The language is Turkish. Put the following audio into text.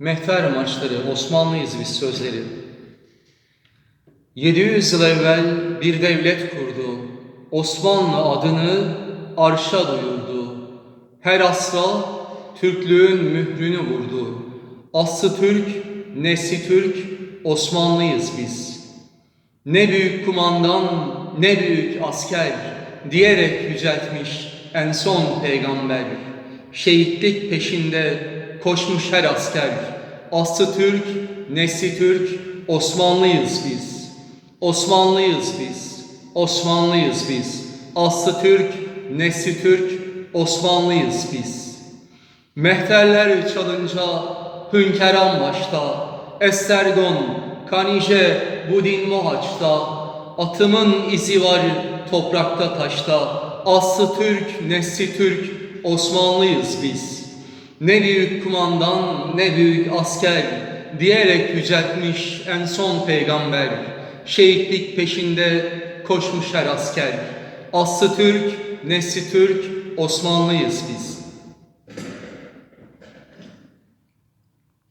Mehter maçları, Osmanlıyız biz sözleri. 700 yıl evvel bir devlet kurdu. Osmanlı adını arşa duyurdu. Her asra Türklüğün mührünü vurdu. Aslı Türk, nesli Türk, Osmanlıyız biz. Ne büyük kumandan, ne büyük asker diyerek yüceltmiş en son peygamber. Şehitlik peşinde koşmuş her asker. Aslı Türk, nesli Türk, Osmanlıyız biz. Osmanlıyız biz. Osmanlıyız biz. Aslı Türk, nesli Türk, Osmanlıyız biz. Mehterler çalınca hünkâran başta, Estergon, Kanije, Budin Mohaç'ta, atımın izi var toprakta taşta, aslı Türk, nesli Türk, Osmanlıyız biz. Ne büyük kumandan, ne büyük asker, diyerek yüceltmiş en son peygamber, şehitlik peşinde koşmuş her asker. Aslı Türk, nesli Türk, Osmanlıyız biz.